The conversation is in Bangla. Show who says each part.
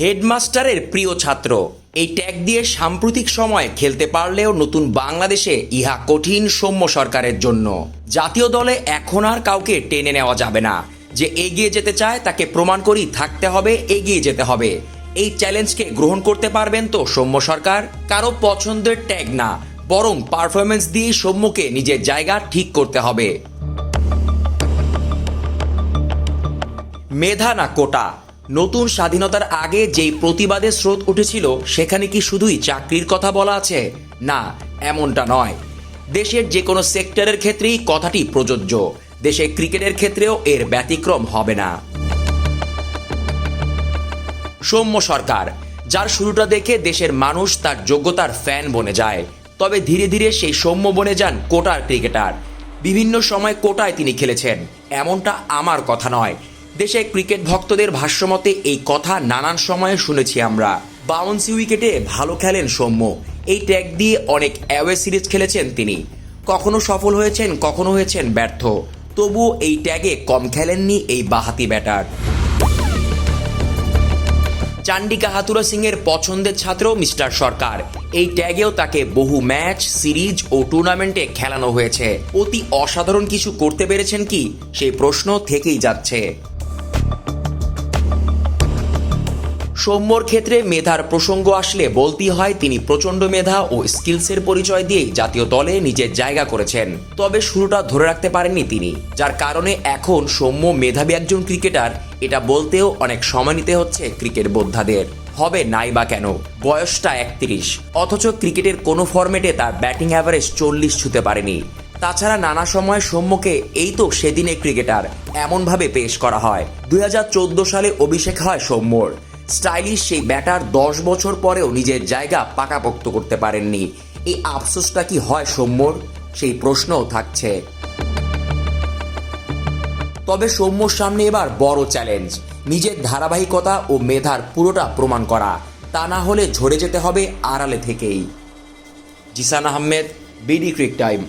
Speaker 1: হেডমাস্টারের প্রিয় ছাত্র। এই ট্যাগ দিয়ে সাম্প্রতিক সময় খেলতে পারলেও নতুন বাংলাদেশে ইহা কঠিন সৌম্য সরকারের জন্য। জাতীয় দলে এখন আর কাউকে টেনে নেওয়া যাবে না। যে এগিয়ে যেতে চায় তাকে প্রমাণ করি থাকতে হবে, এগিয়ে যেতে হবে। এই চ্যালেঞ্জকে গ্রহণ করতে পারবেন তো সৌম্য সরকার? কারও পছন্দের ট্যাগ না, বরং পারফরমেন্স দিয়ে সৌম্যকে নিজের জায়গা ঠিক করতে হবে। মেধা না কোটা। নতুন স্বাধীনতার আগে যেই প্রতিবাদের স্রোত উঠেছিল, সেখানে কি শুধুই চাকরির কথা বলা আছে? না, এমনটা নয়। দেশের যে কোনো সেক্টরের ক্ষেত্রেই কথাটি প্রযোজ্য। দেশে ক্রিকেটের ক্ষেত্রেও এর ব্যতিক্রম হবে না। সৌম্য সরকার, যার শুরুটা দেখে দেশের মানুষ তার যোগ্যতার ফ্যান বনে যায়, তবে ধীরে ধীরে সেই সৌম্য বনে যান কোটার ক্রিকেটার। বিভিন্ন সময় কোটায় তিনি খেলেছেন, এমনটা আমার কথা নয়। দেশে ক্রিকেট ভক্তদের ভাষ্যমতে এই কথা নানান সময়ে শুনেছি আমরা। বাউন্সি উইকেটে ভালো খেলেন সৌম্য। এই ট্যাগ দিয়ে অনেক অ্যাওয়ে সিরিজ খেলেছেন তিনি। কখনো সফল হয়েছেন, কখনো হয়েছেন ব্যর্থ। তবুও এই ট্যাগে কম খেলেননি এই বাহাতি ব্যাটার চান্ডিকা হাতুরা সিং এর পছন্দের ছাত্র মিস্টার সরকার। এই ট্যাগেও তাকে বহু ম্যাচ সিরিজ ও টুর্নামেন্টে খেলানো হয়েছে। অতি অসাধারণ কিছু করতে পেরেছেন কি? সেই প্রশ্ন থেকেই যাচ্ছে। সৌম্যর ক্ষেত্রে মেধার প্রসঙ্গ আসলে বলতেই হয়, তিনি প্রচণ্ড মেধা ও স্কিলসের পরিচয় দিয়েই জাতীয় দলে নিজের জায়গা করেছেন। তবে শুরুটা ধরে রাখতে পারেননি তিনি, যার কারণে এখন সৌম্য মেধাবী একজন ক্রিকেটার, এটা বলতেও অনেক সময় নিতে হচ্ছে ক্রিকেট বোদ্ধাদের। হবে নাই বা কেন? বয়সটা একত্রিশ। অথচ ক্রিকেটের কোনো ফরম্যাটে তার ব্যাটিং অ্যাভারেজ চল্লিশ ছুতে পারেনি। তাছাড়া নানা সময় সৌম্যকে এই তো সেদিনে ক্রিকেটার, এমনভাবে পেশ করা হয়। দুই হাজার চোদ্দ সালে অভিষেক হয় সৌম্যর। স্টাইলিশ সেই ব্যাটার দশ বছর পরেও নিজের জায়গা পাকাপোক্ত করতে পারেননি। এই আফসোসটা কি হয় সৌম্যর? সেই প্রশ্নও থাকছে। তবে সৌম্যর সামনে এবার বড় চ্যালেঞ্জ। নিজের ধারাবাহিকতা ও মেধার পুরোটা প্রমাণ করা। তা না হলে ঝরে যেতে হবে আড়ালে থেকেই। Zisan Ahmed, BD cric time.